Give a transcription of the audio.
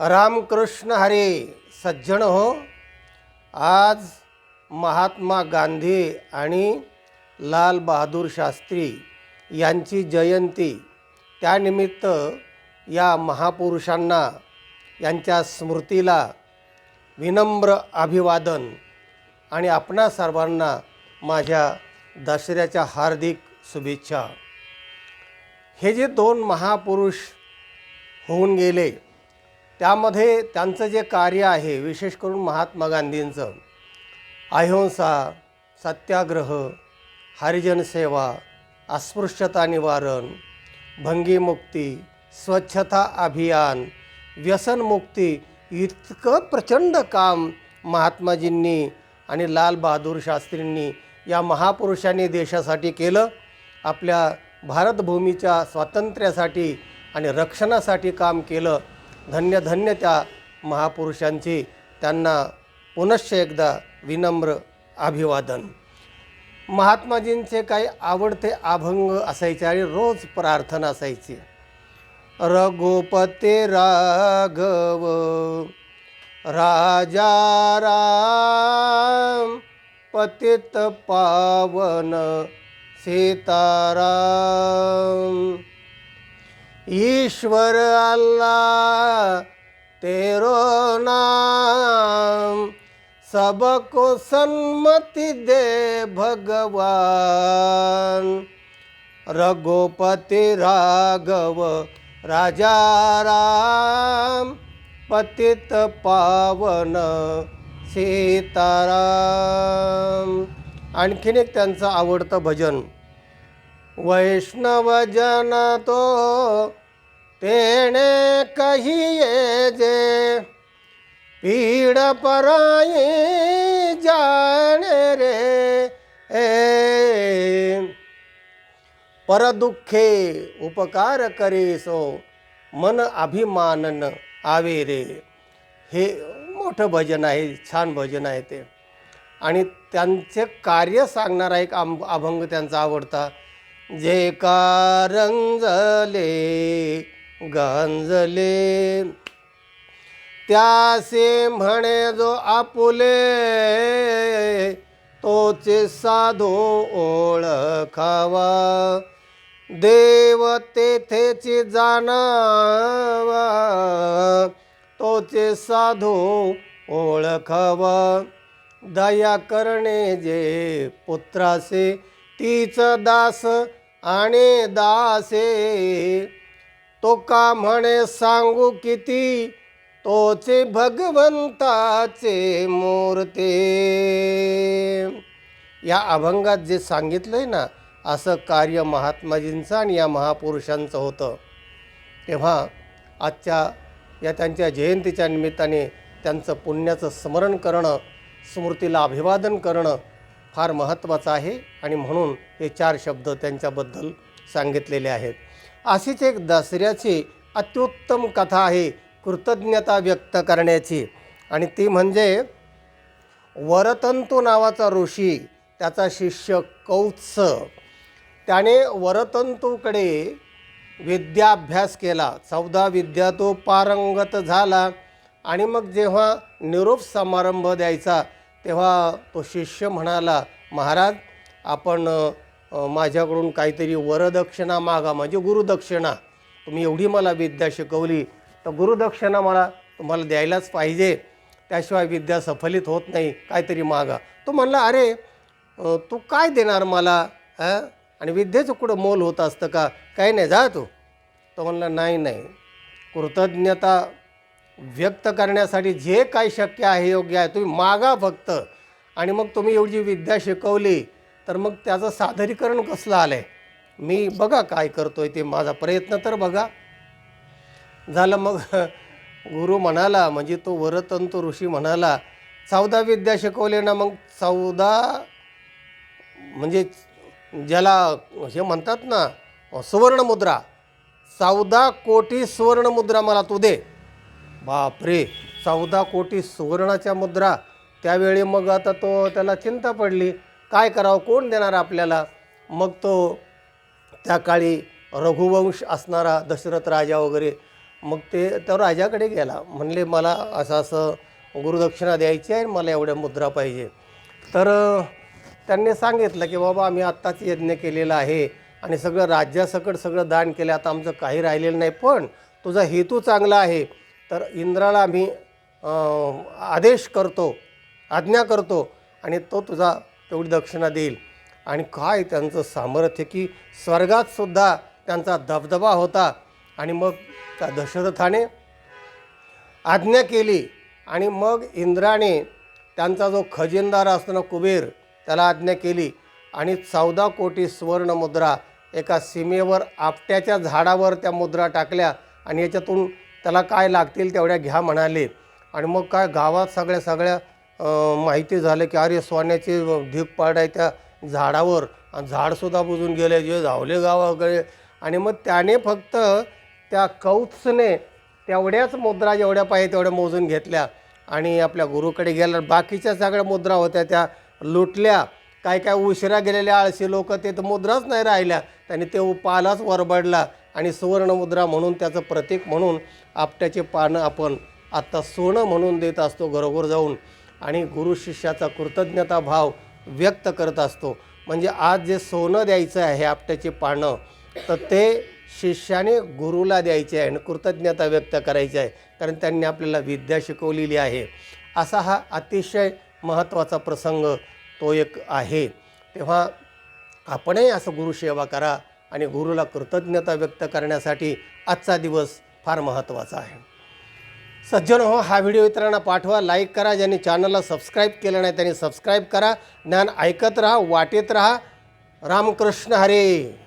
रामकृष्ण हरे सज्जन हो. आज महात्मा गांधी आणि लाल बहादूर शास्त्री यांची जयंती. त्यानिमित्त या महापुरुषांना यांच्या स्मृतीला विनम्र अभिवादन आणि आपणा सर्वांना माझ्या दसऱ्याच्या हार्दिक शुभेच्छा. हे जे दोन महापुरुष होऊन गेले त्यामध्ये त्यांचं जे कार्य आहे विशेष करून महात्मा गांधींचं अहिंसा सत्याग्रह हरिजन सेवा अस्पृश्यता निवारण भंगीमुक्ती स्वच्छता अभियान व्यसनमुक्ती इतकं प्रचंड काम महात्माजींनी आणि लालबहादूर शास्त्रींनी या महापुरुषांनी देशासाठी केलं. आपल्या भारतभूमीच्या स्वातंत्र्यासाठी आणि रक्षणासाठी काम केलं. धन्य धन्य त्या महापुरुषांची त्यांना पुनश्च एकदा विनम्र अभिवादन. महात्माजींचे काही आवडते अभंग असायचे आणि रोज प्रार्थना असायची. रघुपते राघव राजा राम पतित पावन सीताराम. ईश्वर अल्लाह तेरो नाम सबको सन्मति दे भगवान। रघुपति राघव राजा राम पतित पावन सीताराम। आणखीन एक त्यांचं आवडतं भजन वैष्णव जन तो तेणे कहिए जे पीड पराई जाणे रे। ए। परदुःखे उपकार करे सो मन अभिमानन आवे रे। हे मोठं भजन आहे छान भजन आहे ते. आणि त्यांचे कार्य सांगणारा एक आम अभंग त्यांचा आवडता. जे कारंजले गांजले. त्यासे म्हणे जो आपुले तोचे साधो ओळखावा. देव तेथेची जाणावा तोचे साधो ओळखावा. दया करणे जे पुत्रासे तीच दास आणि दासे. तो का म्हणे सांगू किती? तोचे भगवंताचे मूर्ते. या अभंगात जे सांगितलं आहे ना असं कार्य महात्माजींचं आणि या महापुरुषांचं होतं. तेव्हा आजच्या या त्यांच्या जयंतीच्या निमित्ताने त्यांचं पुण्याचं स्मरण करणं स्मृतीला अभिवादन करणं फार महत्त्वाचा आहे आणि म्हणून हे चार शब्द त्यांच्याबद्दल सांगितलेले आहेत. अशीच एक दसऱ्याची अत्युत्तम कथा आहे कृतज्ञता व्यक्त करण्याची. आणि ती म्हणजे वरतंतू नावाचा ऋषी त्याचा शिष्य कौत्स. त्याने वरतंतूकडे विद्याभ्यास केला. चौदा विद्या तो पारंगत झाला आणि मग जेव्हा निरोप समारंभ द्यायचा तेव्हा तो शिष्य म्हणाला महाराज आपण माझ्याकडून काहीतरी वरदक्षिणा मागा म्हणजे गुरुदक्षिणा तुम्ही एवढी मला विद्या शिकवली. तर गुरुदक्षिणा मला तुम्हाला द्यायलाच पाहिजे. त्याशिवाय विद्या सफलित होत नाही. काहीतरी मागा. तो म्हणला अरे तू काय देणार मला? हां आणि विद्येचं कुठं मोल होत असतं का? काही नाही जा तू. तो म्हणला नाही नाही. कृतज्ञता व्यक्त करण्यासाठी जे काही शक्य आहे योग्य आहे तुम्ही मागा फक्त. आणि मग तुम्ही एवढी विद्या शिकवली तर मग त्याचं सादरीकरण कसलं आलं आहे मी बघा काय करतो आहे ते माझा प्रयत्न तर बघा. झालं मग गुरु म्हणाला म्हणजे तो वरतंतु ऋषी म्हणाला चौदा विद्या शिकवले ना मग चौदा म्हणजे ज्याला हे म्हणतात ना सुवर्णमुद्रा चौदा कोटी सुवर्णमुद्रा मला तू दे. बापरे चौदा कोटी सुवर्णाच्या मुद्रा. त्यावेळी मग आता तो त्याला चिंता पडली. काय करावं कोण देणार आपल्याला? मग तो त्या काळी रघुवंश असणारा दशरथ राजा वगैरे मग ते तो राजाकडे गेला. म्हणले मला असं असं गुरुदक्षिणा द्यायची आहे आणि मला एवढ्या मुद्रा पाहिजे. तर त्यांनी सांगितलं की बाबा आम्ही आत्ताच यज्ञ केलेला आहे आणि सगळं राज्यासकट सगळं दान केलं. आता आमचं काही राहिलेलं नाही. पण तुझा हेतू चांगला आहे. तर इंद्राला आम्ही आदेश करतो आज्ञा करतो आणि तो तुझा तेवढी दक्षिणा देईल. आणि काय त्यांचं सामर्थ्य की स्वर्गातसुद्धा त्यांचा दबदबा होता. आणि मग त्या दशरथाने आज्ञा केली आणि मग इंद्राने त्यांचा जो खजिनदार असतो ना कुबेर त्याला आज्ञा केली. आणि चौदा कोटी सुवर्णमुद्रा एका सीमेवर आपट्याच्या झाडावर त्या मुद्रा टाकल्या आणि याच्यातून त्याला काय लागतील तेवढ्या घ्या म्हणाले. आणि मग काय गावात सगळ्या सगळ्या माहिती झालं की अरे सोन्याचे ढीक पाडाय त्या झाडावर. आणि झाडसुद्धा बुजून गेले जे धावले गावाकडे. आणि मग त्याने फक्त त्या कौत्सने तेवढ्याच मुद्रा जेवढ्या पाहिजे तेवढ्या मोजून घेतल्या. आणि आपल्या गुरुकडे गेल्या बाकीच्या सगळ्या मुद्रा होत्या त्या लुटल्या. काय काय उशिरा गेलेल्या आळशी लोक ते तर मुद्राच नाही राहिल्या. त्याने ते पालाच वरबडला. आणि सुवर्णमुद्रा म्हणून त्याचं प्रतीक म्हणून आपट्याचे पानं आपण आत्ता सोनं म्हणून देत असतो घरोघर जाऊन. आणि गुरु शिष्याचा कृतज्ञता भाव व्यक्त करत असतो. म्हणजे आज जे सोनं द्यायचं आहे आपट्याची पानं तर ते शिष्याने गुरुला द्यायचे आहे आणि कृतज्ञता व्यक्त करायची आहे. कारण त्यांनी आपल्याला विद्या शिकवलेली आहे. असा हा अतिशय महत्त्वाचा प्रसंग तो एक आहे. तेव्हा आपणही असं गुरुसेवा करा आणि गुरुला कृतज्ञता व्यक्त करण्यासाठी आजचा दिवस फार महत्त्वाचा आहे. सज्जन हो हा व्हिडिओ इतरांना पाठवा लाईक करा ज्यांनी चॅनलला सबस्क्राईब केलं नाही त्यांनी सबस्क्राईब करा. ज्ञान ऐकत राहा वाटेत राहा. रामकृष्ण हरे.